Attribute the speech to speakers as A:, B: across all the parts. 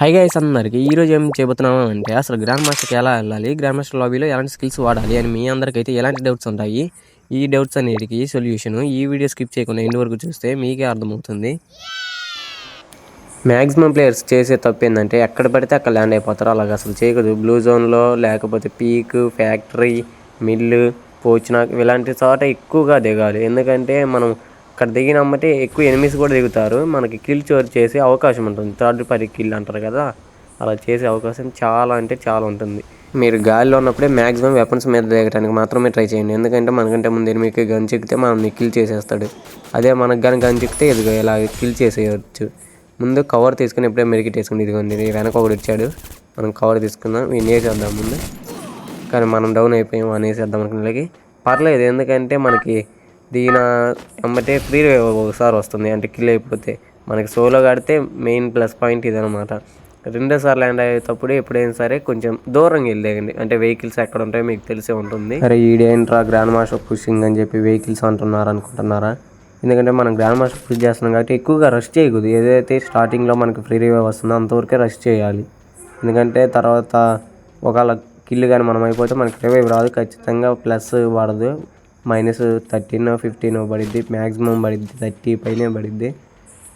A: Hi guys అందరికి ఈ రోజు ఏం చేయబోతున్నాము అంటే అసలు గ్రాండ్ మాస్టర్కి ఎలా వెళ్ళాలి గ్రాండ్ మాస్టర్ లాబీలో ఎలాంటి స్కిల్స్ వాడాలి అని మీ అందరికైతే ఎలాంటి డౌట్స్ ఉంటాయి ఈ డౌట్స్ అనేటికి సొల్యూషన్ ఈ వీడియో స్కిప్ చేయకుండా ఎండ్ వరకు చూస్తే మీకే అర్థమవుతుంది. మ్యాక్సిమం ప్లేయర్స్ చేసే తప్పు ఏంటంటే ఎక్కడ పడితే అక్కడ ల్యాండ్ అయిపోతారు. అలాగ అసలు చేయకూడదు. బ్లూ జోన్లో లేకపోతే పీక్ ఫ్యాక్టరీ మిల్లు పోచినాక్ ఇలాంటి చోట ఎక్కువగా దిగాలి. ఎందుకంటే మనం అక్కడ దిగినమ్మటే ఎక్కువ ఎనిమిస్ కూడా దిగుతారు. మనకి కిల్ చోర్ చేసే అవకాశం ఉంటుంది. థర్డ్ పార్టీ కిల్ అంటారు కదా అలా చేసే అవకాశం చాలా అంటే చాలా ఉంటుంది. మీరు గాలిలో ఉన్నప్పుడే మ్యాక్సిమం వెపన్స్ మీద దిగడానికి మాత్రమే ట్రై చేయండి. ఎందుకంటే మనకంటే ముందు ఎనిమికి గన్ చిక్కితే మనం కిల్ చేసేస్తాడు. అదే మనకు కానీ గన్ చిక్కితే ఇదిగో ఇలా కిల్ చేసేయచ్చు. ముందు కవర్ తీసుకుని ఎప్పుడే మెరిగి ఇదిగోండి వెనక ఒకటి ఇచ్చాడు మనం కవర్ తీసుకుందాం. వీడిని వేసేద్దాం ముందు. కానీ మనం డౌన్ అయిపోయాం అనేసేద్దాం అనుకున్నకి పర్లేదు. ఎందుకంటే మనకి దీని అమ్మటే ఫ్రీ ఒకసారి వస్తుంది అంటే కిల్ అయిపోతే. మనకి సోలో కడితే మెయిన్ ప్లస్ పాయింట్ ఇదనమాట రెండోసారి ల్యాండ్ అయ్యేటప్పుడు ఎప్పుడైనా సరే కొంచెం దూరంగా వెళ్ళేయండి. అంటే వెహికల్స్ ఎక్కడ ఉంటాయో మీకు తెలిసే ఉంటుంది. అరే ఈడేంట్రా గ్రాండ్ మాస్టర్ పుషింగ్ అని చెప్పి వెహికల్స్ అంటున్నారు అనుకుంటున్నారా? ఎందుకంటే మనం గ్రాండ్ మాస్టర్ పుష్ చేస్తున్నాం కాబట్టి ఎక్కువగా రష్ చేయకూడదు. ఏదైతే స్టార్టింగ్లో మనకి ఫ్రీ రివే వస్తుందో అంతవరకే రష్ చేయాలి. ఎందుకంటే తర్వాత ఒకవేళ కిల్ కానీ మనం అయిపోతే మనకి రివైవ్ రాదు. ఖచ్చితంగా ప్లస్ పడదు మైనస్ థర్టీన్ ఫిఫ్టీన్ పడిద్ది మ్యాక్సిమం పడిద్ది థర్టీ పైనే పడిద్ది.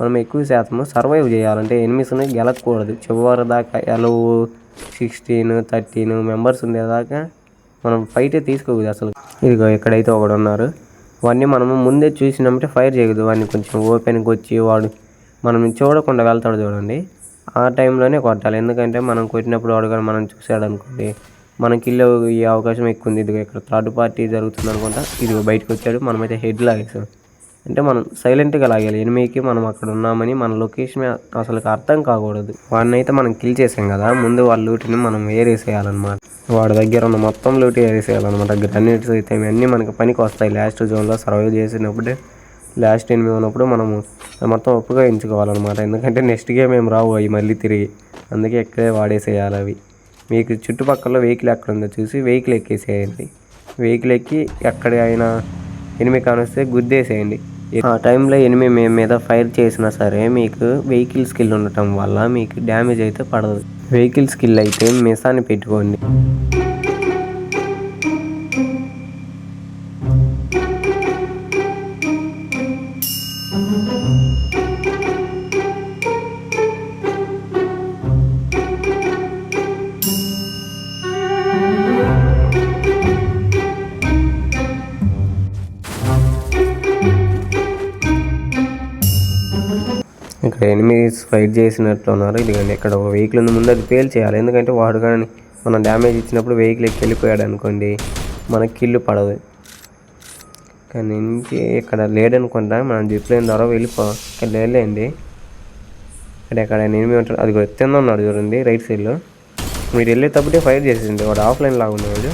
A: మనం ఎక్కువ శాతం సర్వైవ్ చేయాలంటే ఎనిమిస్ని గెలకూడదు. చివరి దాకా ఎలవ్ సిక్స్టీన్ థర్టీన్ మెంబర్స్ ఉండేదాకా మనం ఫైటే తీసుకోకూడదు అసలు. ఇదిగో ఎక్కడైతే ఒకడు ఉన్నారు. వాడిని మనము ముందే చూసినామంటే ఫైర్ చేయదు వాడిని కొంచెం ఓపెన్కి వచ్చి వాడు మనం చూడకుండా వెళ్తాడు చూడండి. ఆ టైంలోనే కొట్టాలి. ఎందుకంటే మనం కొట్టినప్పుడు వాడు కానీ మనం చూసాడు అనుకోండి మనకి ఇల్లు ఈ అవకాశం ఎక్కువ ఉంది ఇదిగో ఇక్కడ థర్డ్ పార్టీ జరుగుతుంది అనుకుంటా. ఇది బయటకు వచ్చాడు. మనమైతే హెడ్ లాగేసాం అంటే మనం సైలెంట్గా లాగాలి ఎనిమిదికి మనం అక్కడ ఉన్నామని మన లొకేషన్ అసలు అర్థం కాకూడదు. వాడిని అయితే మనం కిల్ చేసాం కదా. ముందు వాళ్ళ లూటిని మనం వేరేసేయాలన్నమాట వాడి దగ్గర ఉన్న మొత్తం లూటి వేరేసేయాలన్నమాట గ్రనేట్స్ అయితే ఇవన్నీ మనకి పనికి వస్తాయి. లాస్ట్ జోన్లో సర్వైవ్ చేసినప్పుడే లాస్ట్ ఎనిమిది ఉన్నప్పుడు మనము మొత్తం ఉపయోగించుకోవాలన్నమాట ఎందుకంటే నెక్స్ట్ గేమ్ ఏం రావు అవి మళ్ళీ తిరిగి. అందుకే ఎక్కడే వాడేసేయాలి అవి. మీకు చుట్టుపక్కల వెహికల్ ఎక్కడ ఉందో చూసి వెహికల్ ఎక్కేసేయండి. వెహికల్ ఎక్కి ఎక్కడ అయినా ఎనిమి కానొస్తే గుద్దేసేయండి. ఆ టైంలో ఎనిమి మీ మీద ఫైర్ చేసినా సరే మీకు వెహికల్ స్కిల్ ఉండటం వల్ల మీకు డ్యామేజ్ అయితే పడదు. వెహికల్ స్కిల్ అయితే మిసాన్ని పెట్టుకోండి. ఇక్కడ ఎనిమిస్ ఫైట్ చేసినట్లు ఉన్నారు. ఇదిగండి ఇక్కడ ఒక వెహికల్ ఉంది. ముందు అది ఫెయిల్ చేయాలి. ఎందుకంటే వాడు కానీ మనం డ్యామేజ్ ఇచ్చినప్పుడు వెహికల్ ఎక్కి వెళ్ళిపోయాడు అనుకోండి మనకి కిల్లు పడదు. కానీ ఇంకే ఇక్కడ లేడనుకుంటా మనం జిప్లైన్ ద్వారా వెళ్ళిపో ఇక్కడ లేదండి ఇక్కడ ఎక్కడ ఎనిమిది ఉంటాడు. అది కూడా ఉన్నాడు చూడండి రైట్ సైడ్లో మీరు వెళ్ళేటప్పుడే ఫైర్ చేసేసింది వాడు ఆఫ్లైన్ లాగా ఉన్నాడు.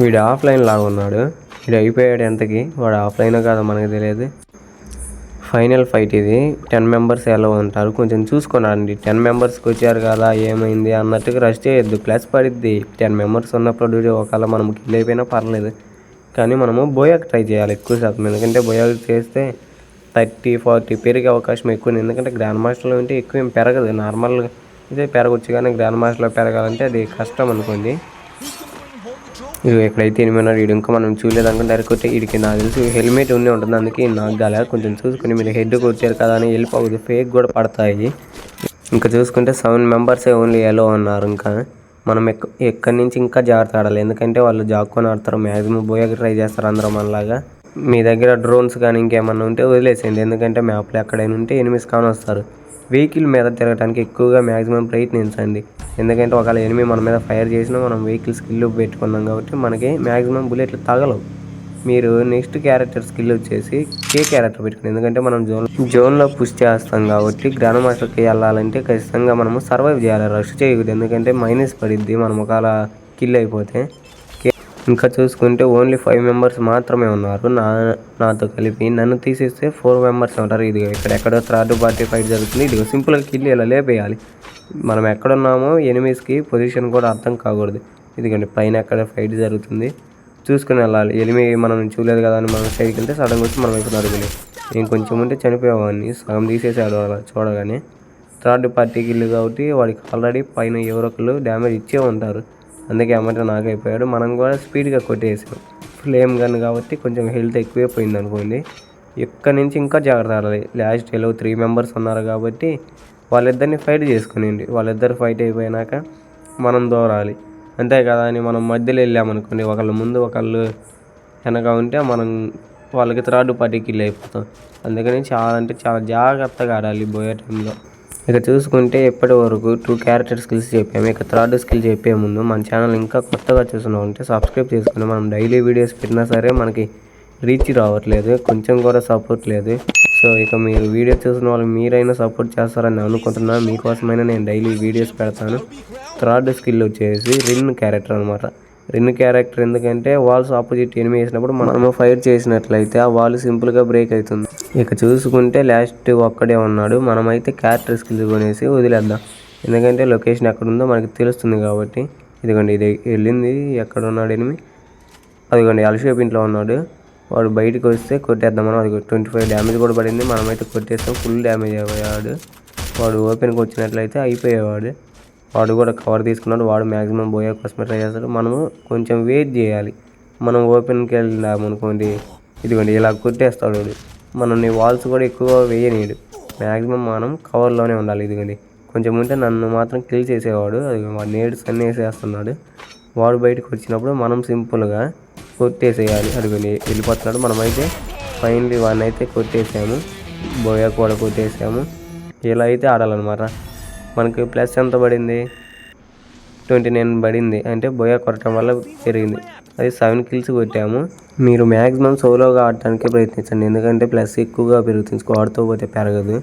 A: వీడు ఆఫ్లైన్ లాగా ఉన్నాడు. వీడు అయిపోయాడు ఎంతకి? వాడు ఆఫ్లైన్ కాదో మనకు తెలియదు. ఫైనల్ ఫైట్ ఇది. టెన్ మెంబర్స్ ఎలా ఉంటారు? కొంచెం చూసుకోనండి. టెన్ మెంబర్స్కి వచ్చారు కదా ఏమైంది అన్నట్టుగా రష్ చేయొద్దు. ప్లస్ పడిద్ది. టెన్ మెంబర్స్ ఉన్నప్పుడు ఒకవేళ మనం కిల్ అయిపోయినా పర్లేదు. కానీ మనము బోయాక్ ట్రై చేయాలి ఎక్కువ శాతం. ఎందుకంటే బోయాక్ చేస్తే థర్టీ ఫార్టీ పెరిగే అవకాశం ఎక్కువ ఎందుకంటే గ్రాండ్ మాస్టర్లో ఉంటే ఎక్కువ ఏం పెరగదు. నార్మల్గా ఇదే పెరగచ్చు కానీ గ్రాండ్ మాస్టర్లో పెరగాలంటే అది కష్టం అనుకోండి. ఎక్కడైతే ఎనిమిది వీడు ఇంకా మనం చూడలేదు అనుకుంటే డైరెక్ట్ కొట్టి వీడికి నాకు తెలిసి హెల్మెట్ ఉండి ఉంటుంది. అందుకే నాకు గల కొంచెం చూసుకుని మీరు హెడ్కి వచ్చారు కదా అని వెళ్ళిపోవద్దు ఫేక్ కూడా పడతాయి. ఇంకా చూసుకుంటే సెవెన్ మెంబర్సే ఓన్లీ ఎలో ఉన్నారు ఇంకా. మనం ఎక్క ఎక్కడి నుంచి ఇంకా జాగ్రత్త ఆడాలి. ఎందుకంటే వాళ్ళు జాక్కొని ఆడతారు. మ్యాక్సిమం పోయాక ట్రై చేస్తారు అందరూ మనలాగా. మీ దగ్గర డ్రోన్స్ కానీ ఇంకేమన్నా ఉంటే వదిలేసేయండి. ఎందుకంటే మ్యాప్లో ఎక్కడైనా ఉంటే ఎనిమిస్ కాని వస్తారు వెహికల్ మీద తిరగడానికి ఎక్కువగా మ్యాక్సిమం ప్రయత్నించండి. ఎందుకంటే ఒకవేళ ఎనిమి మన మీద ఫైర్ చేసినా మనం వెహికల్ స్కిల్ పెట్టుకున్నాం కాబట్టి మనకి మ్యాక్సిమం బుల్లెట్లు తగలవు. మీరు నెక్స్ట్ క్యారెక్టర్ స్కిల్ వచ్చేసి కే క్యారెక్టర్ పెట్టుకుని ఎందుకంటే మనం జోన్ జోన్లో పుష్ చేస్తాం కాబట్టి గ్రాండ్ మాస్టర్కి వెళ్ళాలంటే ఖచ్చితంగా మనము సర్వైవ్ చేయాలి. రష్ చేయకూడదు. ఎందుకంటే మైనస్ పడిద్ది. మనం ఒకవేళ కిల్ అయిపోతే. ఇంకా చూసుకుంటే ఓన్లీ ఫైవ్ మెంబర్స్ మాత్రమే ఉన్నారు. నా నాతో కలిపి నన్ను తీసేస్తే ఫోర్ మెంబర్స్ ఉంటారు. ఇది ఇక్కడ ఎక్కడో థర్డ్ పార్టీ ఫైట్ జరుగుతుంది. ఇది సింపుల్గా కిల్ ఇలా లేపేయాలి. మనం ఎక్కడున్నామో ఎనిమిస్కి పొజిషన్ కూడా అర్థం కాకూడదు. ఎందుకంటే పైన ఎక్కడ ఫైట్ జరుగుతుంది. చూసుకుని వెళ్ళాలి. ఎనిమి మనం చూడలేదు కదా అని మనం సైడ్కి వెళ్తే సడన్ వచ్చి మనం ఇక్కడ అడుగులే. నేను కొంచెం ఉంటే చనిపోయేవాడిని. సగం తీసేసాడు అలా చూడగానే. థర్డ్ పార్టీ కిల్లు కాబట్టి వాడికి ఆల్రెడీ పైన ఎవరొకరు డ్యామేజ్ ఇచ్చే ఉంటారు. అందుకే అమ్మట నాకు అయిపోయాడు మనం కూడా స్పీడ్గా కొట్టేసాం. ఫ్లేమ్ గన్ కాబట్టి కొంచెం హెల్త్ ఎక్కువే పోయింది అనుకోండి. ఇక్కడ నుంచి ఇంకా జాగ్రత్త ఆడాలి. లాస్ట్ ఎలా త్రీ మెంబర్స్ ఉన్నారు కాబట్టి వాళ్ళిద్దరిని ఫైట్ చేసుకునిండి. వాళ్ళిద్దరు ఫైట్ అయిపోయినాక మనం దూరాలి. అంతే కదా అని మనం మధ్యలో వెళ్ళామనుకోండి ఒకళ్ళు ముందు ఒకళ్ళు వెనక ఉంటే మనం వాళ్ళకి థర్డ్ పార్టీ వెళ్ళి అయిపోతాం. అందుకని చాలా అంటే చాలా జాగ్రత్తగా ఆడాలి పోయే టైంలో. ఇక చూసుకుంటే ఇప్పటి వరకు టూ క్యారెక్టర్ స్కిల్స్ చెప్పాము. ఇక థర్డ్ స్కిల్ చెప్పే ముందు మన ఛానల్ ఇంకా కొత్తగా చూస్తున్నాం అంటే సబ్స్క్రైబ్ చేసుకుని మనం డైలీ వీడియోస్ పెట్టినా సరే మనకి రీచ్ రావట్లేదు కొంచెం కూడా సపోర్ట్ లేదు. సో ఇక మీరు వీడియో చూసిన వాళ్ళు మీరైనా సపోర్ట్ చేస్తారని అనుకుంటున్నా. మీకోసమైనా నేను డైలీ వీడియోస్ పెడతాను. థర్డ్ స్కిల్ వచ్చేసి రిన్ క్యారెక్టర్ అనమాట రిన్ క్యారెక్టర్ ఎందుకంటే వాల్స్ ఆపోజిట్ ఎనిమి వేసినప్పుడు మనము ఫైర్ చేసినట్లయితే ఆ వాల్ సింపుల్గా బ్రేక్ అవుతుంది. ఇక చూసుకుంటే లాస్ట్ ఒక్కడే ఉన్నాడు. మనమైతే క్యారెక్టర్ స్కిల్ కొనేసి వదిలేద్దాం. ఎందుకంటే లొకేషన్ ఎక్కడ ఉందో మనకి తెలుస్తుంది కాబట్టి. ఇదిగోండి ఇది వెళ్ళింది. ఎక్కడ ఉన్నాడు ఎనిమి అదిగోండి ఎల్షేప్ ఇంట్లో ఉన్నాడు. వాడు బయటకు వస్తే కొట్టేద్దాం మనం. అది ట్వంటీ ఫైవ్ డ్యామేజ్ కూడా పడింది. మనమైతే కొట్టేస్తాం. ఫుల్ డ్యామేజ్ అయ్యాడు. వాడు ఓపెన్కి వచ్చినట్లయితే అయిపోయేవాడు. వాడు కూడా కవర్ తీసుకున్నాడు వాడు మ్యాక్సిమం పోయే కోసమే ట్రై చేస్తాడు మనము కొంచెం వెయిట్ చేయాలి. మనం ఓపెన్కి వెళ్ళినాము అనుకోండి ఇదిగోండి ఇలా కొట్టేస్తాడు వాడు. మనల్ని వాల్స్ కూడా ఎక్కువ వేయనీయడు. మ్యాక్సిమం మనం కవర్లోనే ఉండాలి ఇదిగోండి. కొంచెం ఉంటే నన్ను మాత్రం కిల్ చేసేవాడు అది వాడు నేడు సన్నేసేస్తున్నాడు వాడు బయటకు వచ్చినప్పుడు మనం సింపుల్గా కొట్టేసేయాలి అడుగుని వెళ్ళిపోతున్నాడు. మనమైతే ఫైనలీ వాడిని అయితే కొట్టేసాము. బోయా కూడా కొట్టేసాము. ఇలా అయితే ఆడాలన్నమాట. మనకి ప్లస్ ఎంత పడింది? ట్వంటీ నైన్ పడింది. అంటే బోయా కొట్టడం వల్ల పెరిగింది. అది సెవెన్ కిల్స్ కొట్టాము. మీరు మ్యాక్సిమం సోలోగా ఆడటానికి ప్రయత్నించండి. ఎందుకంటే ప్లస్ ఎక్కువగా పెరుగుతుంది. స్క్వాడ్తో పోతే పెరగదు.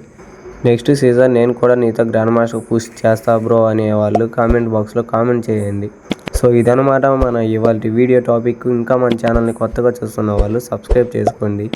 A: నెక్స్ట్ సీజన్ నేను కూడా నీతో గ్రాండ్ మాస్టర్ పూజ చేస్తా బ్రో అనేవాళ్ళు కామెంట్ బాక్స్లో కామెంట్ చేయండి. సో ఇదనమాట మన ఇవాళ వీడియో టాపిక్. ఇంకా మన ఛానల్ని కొత్తగా చూస్తున్న వాళ్ళు సబ్స్క్రైబ్ చేసుకోండి.